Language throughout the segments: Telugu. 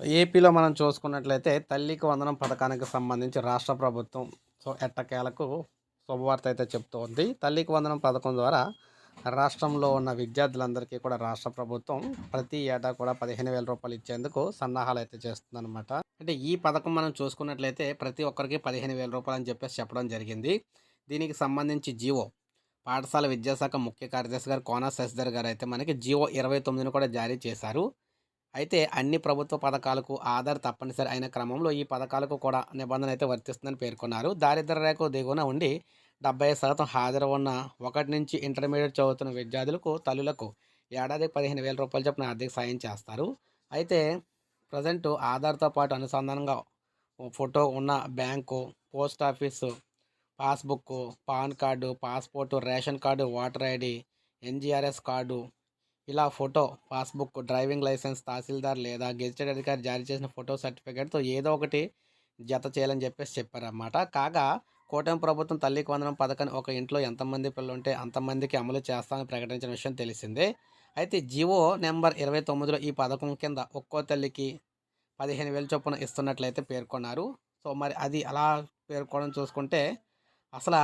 ఏపీలో మనం చూసుకున్నట్లయితే తల్లికి వందనం పథకానికి సంబంధించి రాష్ట్ర ప్రభుత్వం సో ఎట్టకేలకు శుభవార్త అయితే చెప్తోంది తల్లికి వందనం పథకం ద్వారా రాష్ట్రంలో ఉన్న విద్యార్థులందరికీ కూడా రాష్ట్ర ప్రభుత్వం ప్రతి ఏటా కూడా పదిహేను వేల రూపాయలు ఇచ్చేందుకు సన్నాహాలు అయితే చేస్తుందన్నమాట. అంటే ఈ పథకం మనం చూసుకున్నట్లయితే ప్రతి ఒక్కరికి పదిహేను వేల రూపాయలు అని చెప్పేసి చెప్పడం జరిగింది. దీనికి సంబంధించి జీవో పాఠశాల విద్యాశాఖ ముఖ్య కార్యదర్శి గారు కోనా శశిధర్ గారు అయితే మనకి జీవో ఇరవై తొమ్మిదిని కూడా జారీ చేశారు. అయితే అన్ని ప్రభుత్వ పథకాలకు ఆధార్ తప్పనిసరి అయిన క్రమంలో ఈ పథకాలకు కూడా నిబంధన అయితే వర్తిస్తుందని పేర్కొన్నారు. దారిద్ర రేఖ దిగువన ఉండి డెబ్బై శాతం హాజరు ఉన్న ఒకటి నుంచి ఇంటర్మీడియట్ చదువుతున్న విద్యార్థులకు తల్లులకు ఏడాదికి పదిహేను వేల రూపాయలు చొప్పున ఆర్థిక సాయం చేస్తారు. అయితే ప్రజెంట్ ఆధార్తో పాటు అనుసంధానంగా ఫోటో ఉన్న bank post office passbook PAN card passport ration card voter ID NGRS card ఇలా ఫోటో పాస్బుక్ డ్రైవింగ్ లైసెన్స్ తహసీల్దార్ లేదా గెజిటెడ్ అధికారి జారీ చేసిన ఫోటో సర్టిఫికేట్తో ఏదో ఒకటి జత చేయాలని చెప్పేసి చెప్పారన్నమాట. కాగా కూటమి ప్రభుత్వం తల్లికి వందనం పథకాన్ని ఒక ఇంట్లో ఎంతమంది పిల్లలు ఉంటే అంతమందికి అమలు చేస్తామని ప్రకటించిన విషయం తెలిసిందే. అయితే జివో నెంబర్ ఇరవై తొమ్మిదిలో ఈ పథకం కింద ఒక్కో తల్లికి పదిహేను వేల చొప్పున ఇస్తున్నట్లయితే పేర్కొన్నారు. సో మరి అది అలా పేర్కోవడం చూసుకుంటే అసలు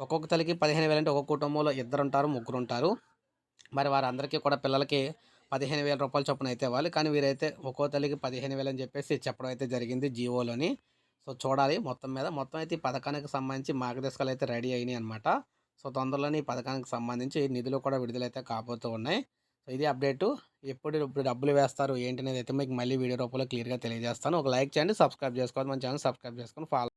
ఒక్కొక్క తల్లికి పదిహేను వేలు అంటే ఒక్కొక్క కుటుంబంలో ఇద్దరు ఉంటారు ముగ్గురు ఉంటారు మరి వారందరికీ కూడా పిల్లలకి పదిహేను వేల రూపాయల చొప్పున అయితే ఇవ్వాలి. కానీ వీరైతే ఒక్కో తల్లికి పదిహేను వేలు అని చెప్పేసి చెప్పడం అయితే జరిగింది జియోలోని సో చూడాలి మొత్తం మీద. మొత్తం అయితే ఈ పథకానికి సంబంధించి మార్గదర్శకాలు అయితే రెడీ అయినాయి అనమాట సో తొందరలోనే ఈ పథకానికి సంబంధించి నిధులు కూడా విడుదలైతే కాబోతూ ఉన్నాయి. సో ఇది అప్డేటు. ఎప్పుడు ఇప్పుడు డబ్బులు వేస్తారు ఏంటి అనేది అయితే మీకు మళ్ళీ వీడియో రూపంలో క్లియర్గా తెలియజేస్తాను. ఒక లైక్ చేయండి సబ్స్క్రైబ్ చేసుకోవాలి మన ఛానల్ సబ్స్క్రైబ్ చేసుకొని ఫాలో